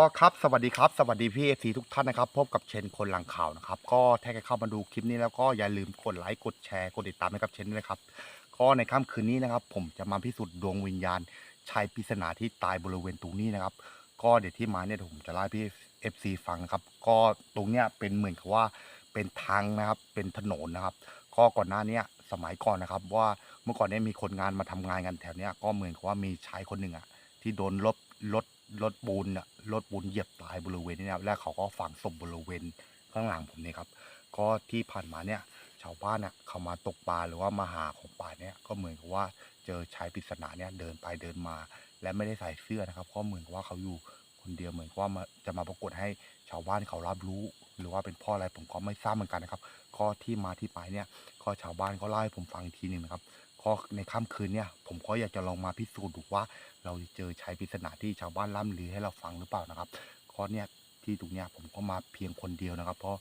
ก็ครับสวัสดีครับสวัสดีพี่เอซีทุกท่านนะครับพบกับเชนคนหลังข่าวนะครับก็ถ้าใครเข้ามาดูคลิปนี้แล้วก็อย่าลืมกดไลค์กดแชร์กดติดตามให้กับเชนด้วยครับก็ในค่ำคืนนี้นะครับ ผมจะมาพิสูจน์ดวงวิญญาณชายปริศนาที่ตายบริเวณตรงนี้นะครับ ก็เดี๋ยวที่มาเนี่ยผมจะเล่าพี่เอฟซีฟังนะครับ ก็ตรงเนี้ยเป็นเหมือนกับว่าเป็นทางนะครับเป็นถนนนะครับ ก็ก่อนหน้าเนี้ยสมัยก่อนนะครับ ว่าเมื่อก่อนเนี้ยมีคนงานมาทำงานกันแถวเนี้ยก็เหมือนกับว่ามีชายคนหนึ่งอะที่โดนรถรถ รถปูนอะรถปูนเหยียบตายบริเวณนี้นะครับแล้วเขาก็ฝังศพบริเวณข้างหลังผมเนี่ยครับ ก็ที่ผ่านมาเนี่ย ชาวบ้านอะเขามาตกปลาหรือว่ามาหาของป่าเนี่ยก็เหมือนกับว่าเจอชายปริศนาเนี่ยเดินไปเดินมา และไม่ได้ใส่เสื้อนะครับ ก็เหมือนกับว่าเขาอยู่คนเดียวเหมือนกับว่ามาจะมาปรากฏให้ชาวบ้านเขารับรู้ หรือว่าเป็นพ่ออะไรผมก็ไม่ทราบเหมือนกันนะครับก็ที่มาที่ไปเนี่ยก็ชาวบ้านก็เล่าให้ผมฟังอีกทีหนึ่งนะครับ ก็ในค่ำคืนเนี่ยผมก็อยากจะลองมาพิสูจน์ดูว่า เราจะเจอชายปริศนาที่ชาวบ้านล่ำลือให้เราฟังหรือเปล่านะครับก็เนี่ยที่ตรงเนี้ยผมก็มาเพียงคนเดียวนะครับ เพราะ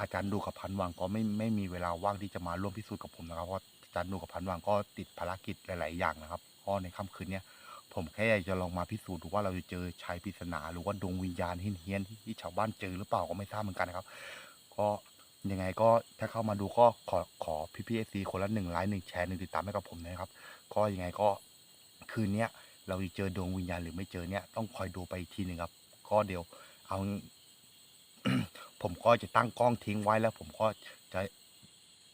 อาจารย์ดูกับพันวังก็ไม่ไม่มีเวลาว่างที่จะมาร่วมพิสูจน์กับผมนะครับเพราะอาจารย์ดูกับพันวังก็ติดภารกิจหลาย ๆ อย่างนะครับก็ในค่ำคืนเนี้ยผมแค่อยากจะลองมาพิสูจน์ดูว่าเราจะเจอชายปริศนาหรือว่าดวงวิญญาณเฮี้ยนๆที่ชาวบ้านเจอหรือเปล่าก็ไม่ทราบเหมือนกันนะครับ ก็ ยังไงก็ถ้าเข้ามาดูก็ขอขอพี่พีเอซีคนละหนึ่งไลค์หนึ่งแชร์หนึ่งติดตามให้กับผมนะครับ ก็ยังไงก็คืนเนี้ยเราจะเจอดวงวิญญาณหรือไม่เจอเนี่ยต้องคอยดูไปทีหนึ่งครับ ก็เดี๋ยวเอาผมก็จะตั้งกล้องทิ้งไว้แล้ว ผมก็จะ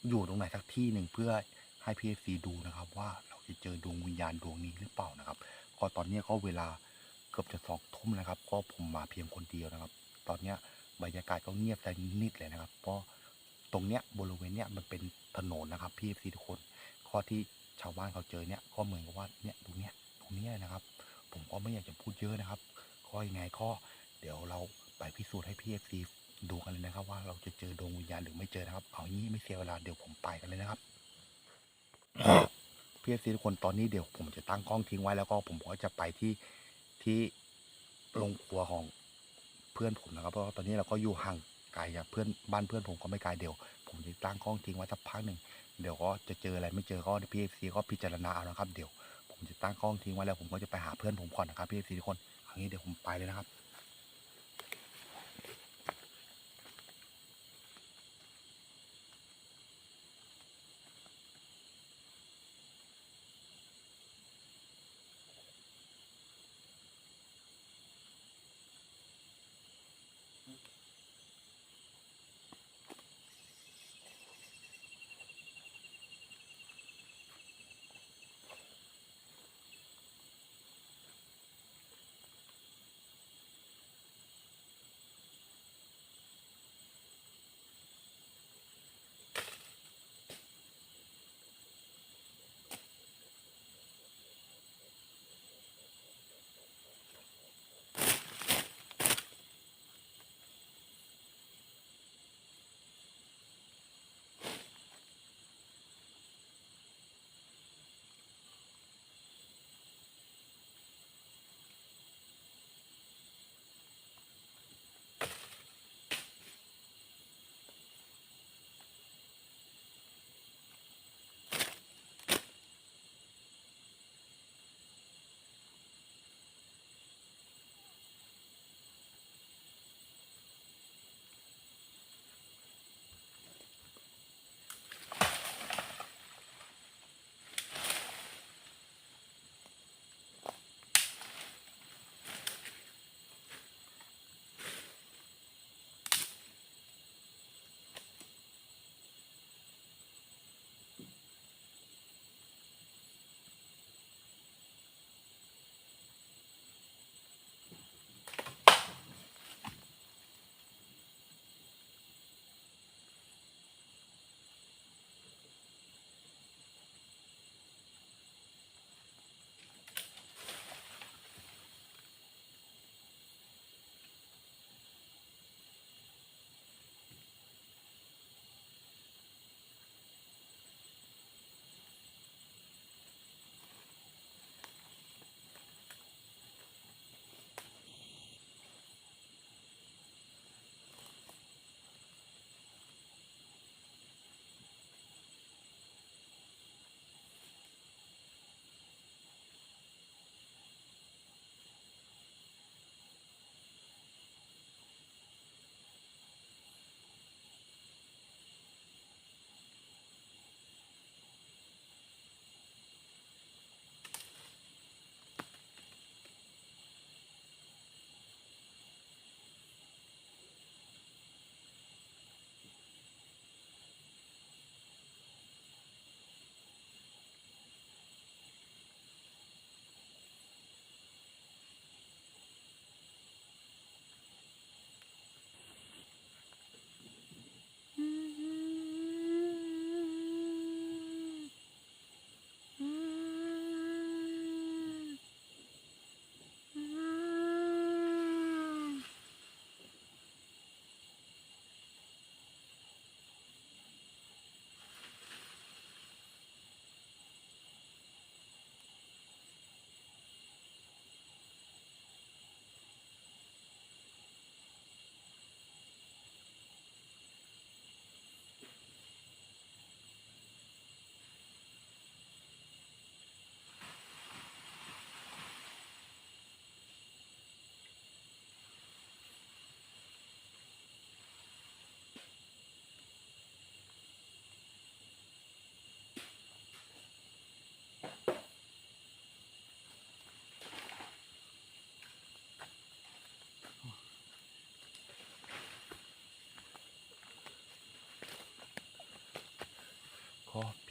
อยู่ตรงไหนสักที่หนึ่งเพื่อให้พีเอซีดูนะครับ ว่าเราจะเจอดวงวิญญาณดวงนี้หรือเปล่านะครับ ก็ตอนเนี้ก็เวลาเกือบจะสองทุ่มนะครับ ก็ผมมาเพียงคนเดียวนะครับ ตอนเนี้ยบรรยากาศก็เงียบแต่นิดเลยนะครับเพราะ ตรงเนี้ยบริเวณเนี้ยมันเป็นถนนนะครับ พี่ซีทุกคน ข้อที่ชาวบ้านเขาเจอเนี่ยก็เหมือนกับว่าเนี่ยตรงเนี้ยตรงเนี้ยนะครับ ผมก็ไม่อยากจะพูดเยอะนะครับก็ยังไงก็เดี๋ยวเราไปพิสูจน์ให้พี่เอฟซีดูกันเลยนะครับว่าเราจะเจอดวงวิญญาณหรือไม่เจอนะครับ เอางี้ไม่เสียเวลาเดี๋ยวผมไปกันเลยนะครับพี่เอฟซีทุกคนตอนนี้เดี๋ยวผมจะตั้งกล้องทิ้งไว้แล้วก็ผมก็จะไปที่ที่โรงครัวของเพื่อนผมนะครับ เพราะตอนนี้เราก็อยู่ห่าง ไกลจากเพื่อนบ้านเพื่อนผมก็ไม่ไกลเดี๋ยว ผมจะตั้งกล้องทิ้งไว้สักพักหนึ่งเดี๋ยวก็จะเจออะไรไม่เจอก็พี่เอฟซีก็พิจารณาเอานะครับเดี๋ยว ผมจะตั้งกล้องทิ้งไว้แล้วผมก็จะไปหาเพื่อนผมก่อนนะครับพี่เอฟซีทุกคนอย่างนี้เดี๋ยวผมไปเลยนะครับ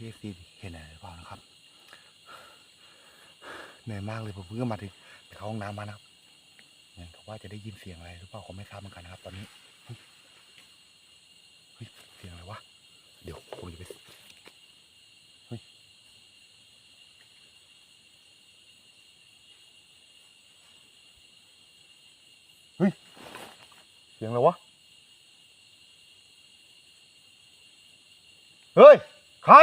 พี่เอฟซีเห็นอะไรหรือเปล่านะครับเหนื่อยมากเลยผมเพิ่งมาถึงไปเข้าห้องน้ำมานะครับเหมือนกับว่าจะได้ยินเสียงอะไรหรือเปล่าผมไม่ทราบเหมือนกันนะครับ ตอนนี้เฮ้ยเฮ้ยเสียงอะไรวะเดี๋ยวผมจะไปเฮ้ยเฮ้ยเสียงอะไรวะเฮ้ยใคร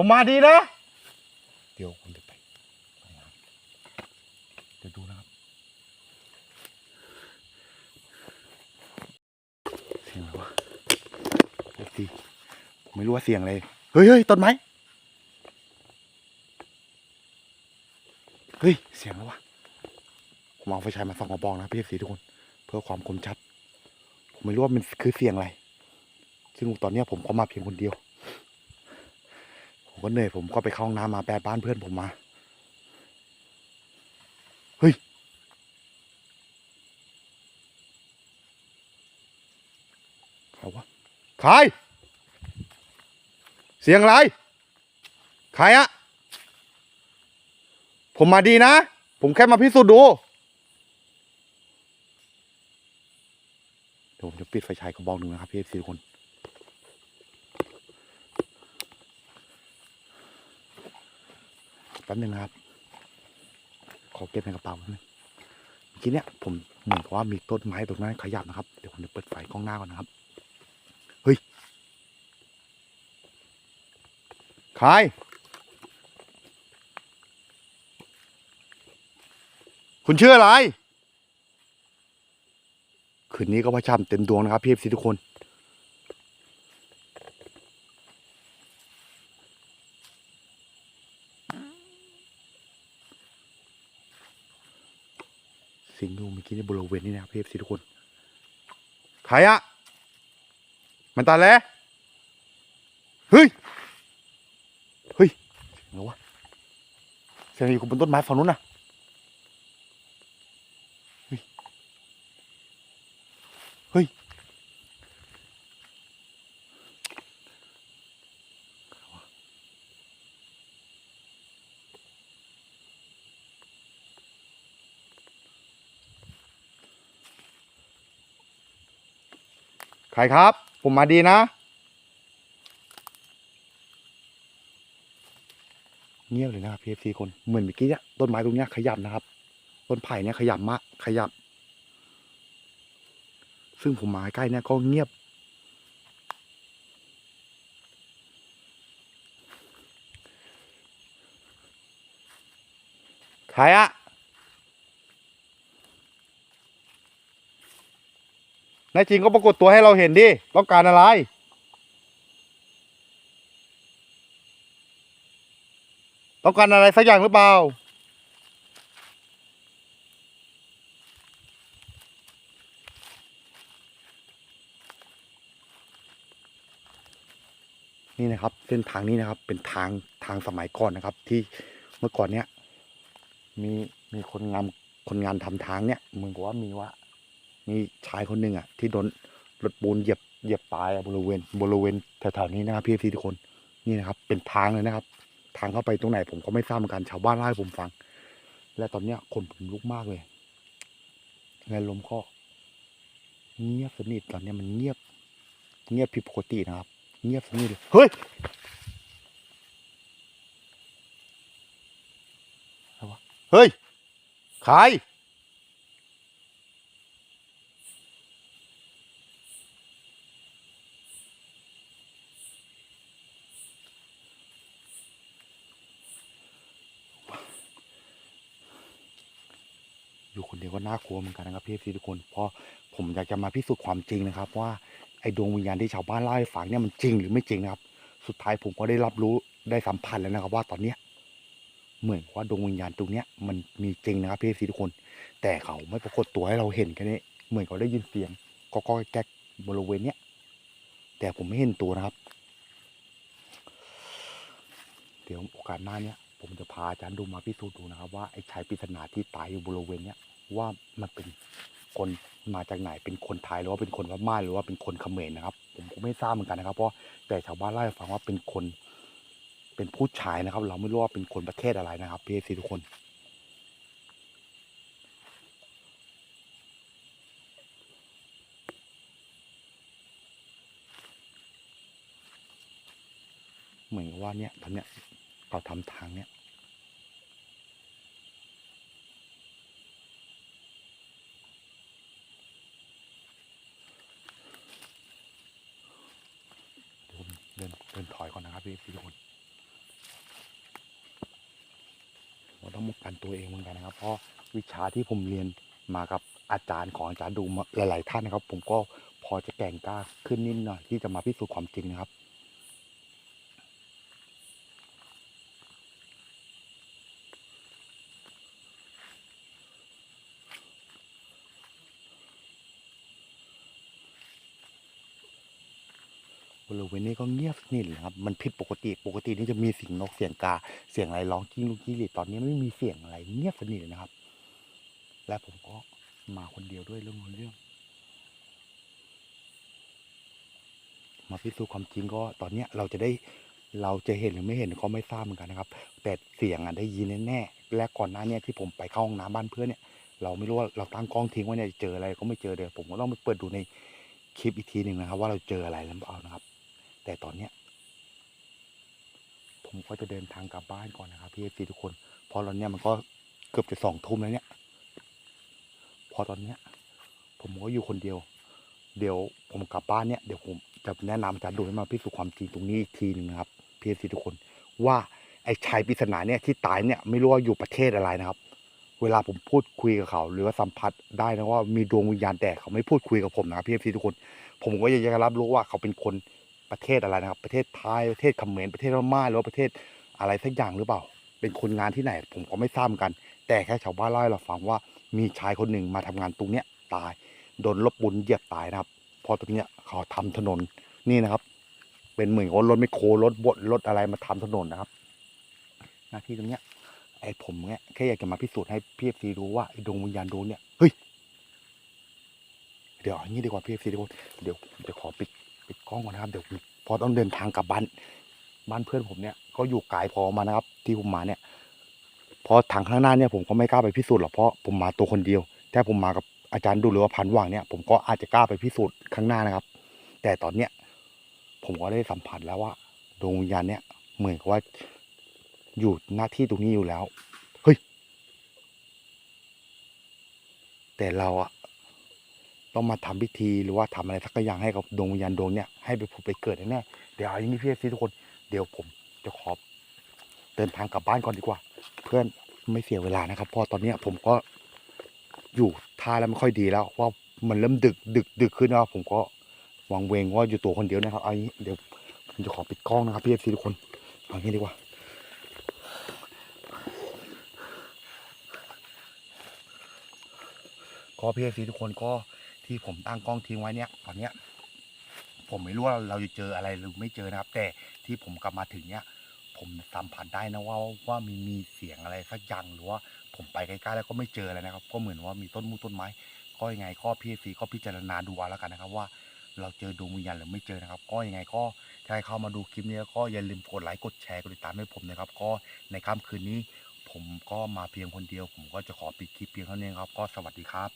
ผมมาดีนะ เดี๋ยวผมจะไปไปนเดี๋ยวดูนะครับเสียงอะไรวะเดี๋ยวสิผมไม่รู้ว่าเสียงอะไรเฮ้ยเฮ้ยต้นไม้เฮ้ยเสียงอะไรวะผมเอาไฟฉายมาส่องกระบองนะพี่เอฟซีทุกคน เพื่อความคมชัด ผมไม่รู้ว่ามันคือเสียงอะไร ซึ่งตอนเนี้ยผมก็มาเพียงคนเดียว ผมก็เหนื่อยผมก็ไปเข้าห้องน้ำมาแปลบ้านเพื่อนผมมา เฮ้ยใครวะใคร เสียงอะไร ใครอะผมมาดีนะ ผมแค่มาพิสูจน์ดูเดี๋ยวผมจะปิดไฟฉายกระบอกหนึ่งนะครับพี่สี่คน ป๊บนึงนะครับ ขอเก็บในกระเป๋าแป๊บนึงเมื่อกี้เนี่ยผมเหมือนกับว่ามีต้นไม้ตรงนั้นขยับนะครับ เดี๋ยวผมจะเปิดไฟกล้องหน้าก่อนนะครับ เฮ้ยใครคุณชื่ออะไร คืนนี้ก็พระช่ำเต็มดวงนะครับพี่เอฟซีทุกคน สิ่งที่ผมเมื่อกี้ในบริเวณนี้นะครับเอฟซีทุกคนใครอะมันตายแล้วเฮ้ยเฮ้ยเงอะไรวะเสียงอยู่บนต้นไม้ฝั่งนู้นนะเฮ้ยเฮ้ย ใครครับ ผมมาดีนะ เงียบเลยนะครับพีเอฟซีคนเหมือนเมื่อกี้เนี่ยต้นไม้ตรงเนี้ยขยับนะครับ ต้นไผ่เนี่ยขยับมากขยับ ซึ่งผมมาใกล้เนี่ยก็เงียบใครอะ นายจริงก็ปรากฏตัวให้เราเห็นดิ ต้องการอะไร ต้องการอะไรสักอย่างหรือเปล่า นี่นะครับเส้นทางนี้นะครับ เป็นทางทางสมัยก่อนนะครับ ที่เมื่อก่อนเนี้ยมีมีคนงานคนงานทำทางเนี้ยเหมือนกับว่ามีว่า มีชายคนหนึ่งอะ ที่โดนรถปูนเหยียบเหยียบตายบริเวณบริเวณแถวๆนี้นะครับพี่พี่ทุกคนนี่นะครับ เป็นทางเลยนะครับ ทางเข้าไปตรงไหนผมก็ไม่ทราบเหมือนกันชาวบ้านเล่าให้ผมฟัง และตอนเนี้ยคนผมลุกมากเลยและลมก็เงียบสนิทตอนเนี้ยมันเงียบ เงียบผิดปกตินะครับ เงียบสนิทเลยเฮ้ยอะไรวะเฮ้ยใคร อยู่คนเดียวก็น่ากลัวเหมือนกันนะครับพี่พี่ทุกคนเพราะผมอยากจะมาพิสูจน์ความจริงนะครับว่าไอ้ดวงวิญญาณที่ชาวบ้านเล่าให้ฟังเนี่ยมันจริงหรือไม่จริงนะครับ สุดท้ายผมก็ได้รับรู้ได้สัมผัสแล้วนะครับ ว่าตอนเนี้ยเหมือนว่าดวงวิญญาณตรงเนี้ยมันมีจริงนะครับพี่พี่ทุกคน แต่เขาไม่ปรากฏตัวให้เราเห็นแค่นี้เหมือนเขาได้ยินเสียงก็ก็แก๊กบริเวณเนี้ยแต่ผมไม่เห็นตัวนะครับ เดี๋ยวโอกาสหน้าเนี้ยผมจะพาอาจารย์ดูมาพิสูจน์ดูนะครับว่าไอ้ชายปริศนาที่ตายอยู่บริเวณเนี้ย ว่ามันเป็นคนมาจากไหนเป็นคนไทยหรือว่าเป็นคนพม่าหรือว่าเป็นคนเขมรนะครับ ผมก็ไม่ทราบเหมือนกันนะครับ เพราะแต่ชาวบ้านเล่าให้ฟังว่าเป็นคนเป็นผู้ชายนะครับ เราไม่รู้ว่าเป็นคนประเทศอะไรนะครับพี่ซีทุกคน เหมือนว่าเนี่ยตอนเนี้ยเขาทำทางเนี่ย นเดินเดินถอยก่อนนะครับพี่พี่ทุกคนเราต้องป้องกันตัวเองเหมือนกันนะครับ เพราะวิชาที่ผมเรียนมากับอาจารย์ของอาจารย์ดูหลาย ๆ ท่านนะครับ ผมก็พอจะแก่งกล้าขึ้นนิดหน่อยที่จะมาพิสูจน์ความจริงนะครับ บริเวณนี้ก็เงียบสนิทเลยครับ มันผิดปกติ ปกตินี่จะมีเสียงนกเสียงกา เสียงอะไรร้องกิ้งลูกกิ้งหรีดตอนนี้ไม่มีเสียงอะไร เงียบสนิทเลยนะครับ และผมก็มาคนเดียวด้วยเรื่องเรื่อง มาพิสูจน์ความจริงก็ตอนเนี้ยเราจะได้เราจะเห็นหรือไม่เห็นก็ไม่ทราบเหมือนกันนะครับ แต่เสียงอะได้ยินแน่ๆและก่อนหน้าเนี้ที่ผมไปเข้าห้องน้ำบ้านเพื่อนเนี่ย เราไม่รู้ว่าเราตั้งกล้องทิ้งไว้เนี่ยเจออะไรก็ไม่เจอเดี๋ยวผมก็ต้องไปเปิดดูในคลิปอีกทีหนึ่งนะครับ ว่าเราเจออะไรหรือเปล่านะครับ แต่ตอนเนี้ยผมก็จะเดินทางกลับบ้านก่อนนะครับพี่เอฟซีทุกคนเพราะตอนเนี้ยมันก็เกือบจะสองทุ่มแล้วเนี่ย พอตอนเนี้ย ผมก็อยู่คนเดียว เดี๋ยวผมกลับบ้านเนี่ยเดี๋ยวผมจะแนะนำอาจารย์ดูให้มาพิสูจน์ความจริงตรงนี้อีกทีหนึ่งนะครับพี่เอฟซีทุกคนว่าไอ้ชายปริศนาเนี่ยที่ตายเนี่ยไม่รู้ว่าอยู่ประเทศอะไรนะครับ เวลาผมพูดคุยกับเขา หรือว่าสัมผัสได้นะว่ามีดวงวิญญาณแต่เขาไม่พูดคุยกับผมนะครับพี่เอฟซีทุกคน ผมก็อยากจะรับรู้ว่าเขาเป็นคน ประเทศอะไรนะครับ ประเทศไทยประเทศเขมรประเทศพม่าหรือว่าประเทศอะไรสักอย่างหรือเปล่า เป็นคนงานที่ไหน ผมก็ไม่ทราบเหมือนกัน แต่แค่ชาวบ้านเล่าให้เราฟังว่ามีชายคนหนึ่งมาทำงานตรงเนี้ยตายโดนลบบุญเหยียบตายนะครับพอตรงเนี้ยเขาทำถนนนี่นะครับ เป็นเหมือนรถไม่โครรถบดรถอะไรมาทำถนนนะครับ หน้าที่ตรงเนี้ยไอ้ผมเนี่ยแค่อยากจะมาพิสูจน์ให้พีเอฟซีรู้ว่าไอ้ดวงวิญญาณดวงเนี่ยเฮ้ยเดี๋ยวอย่างนี้ดีกว่าพีเอฟซีทุกคนเดี๋ยวจะขอปิด ปิดกล้องก่อนนะครับเดี๋ยวพอต้องเดินทางกลับบ้านบ้านเพื่อนผมเนี่ยก็อยู่ไกลพอมานะครับ ที่ผมมาเนี่ยพอทางข้างหน้าเนี่ยผมก็ไม่กล้าไปพิสูจน์หรอกเพราะผมมาตัวคนเดียวถ้าผมมากับอาจารย์ดูหรือว่าพันว่างเนี่ย ผมก็อาจจะกล้าไปพิสูจน์ข้างหน้านะครับ แต่ตอนเนี้ยผมก็ได้สัมผัสแล้วว่าดวงวิญญาณเนี่ยเหมือนกับว่าอยู่หน้าที่ตรงนี้อยู่แล้ว เฮ้ย แต่เราอะ ต้องมาทำพิธีหรือว่าทำอะไรสักอย่างให้กับดวงวิญญาณดวงเนี่ยให้ไปผุดไปเกิดแน่ๆเดี๋ยวอย่างนี้พี่เอฟซีทุกคนเดี๋ยวผมจะขอเดินทางกลับบ้านก่อนดีกว่า เพื่อนไม่เสียเวลานะครับพราะตอนเนี้ยผมก็อยู่ท่าแล้วไม่ค่อยดีแล้วว่ามันเริ่มดึกดึกดึกขึ้นแล้วผมก็วางเวงว่าอยู่ตัวคนเดียวนะครับเอางนี้เดี๋ยวผมจะขอปิดกล้องนะครับพี่เอฟซีทุกคนเอาอย่างนี้ดีกว่าก็พี่เอฟซีทุกคนก็ ที่ผมตั้งกล้องทิ้งไว้เนี่ยตอนเนี้ยผมไม่รู้ว่าเราจะเจออะไรหรือไม่เจอนะครับ แต่ที่ผมกลับมาถึงเนี่ยผมสัมผัสได้นะว่าว่ามีมีเสียงอะไรสักอย่างหรือว่าผมไปใกล้ๆแล้วก็ไม่เจออะไรนะครับ ก็เหมือนว่ามีต้นมูต้นไม้ก็ยังไงก็พี่ฟีก็พิจารณาดูเอาแล้วกันนะครับ ว่าเราเจอดวงวิญญาณหรือไม่เจอนะครับ ก็ยังไงก็ถ้าใครเข้ามาดูคลิปนี้ก็อย่าลืมกดไลค์กดแชร์กดติดตามให้ผมนะครับ ก็ในค่ำคืนนี้ ผมก็มาเพียงคนเดียว ผมก็จะขอปิดคลิปเพียงเท่านี้ครับ ก็สวัสดีครับ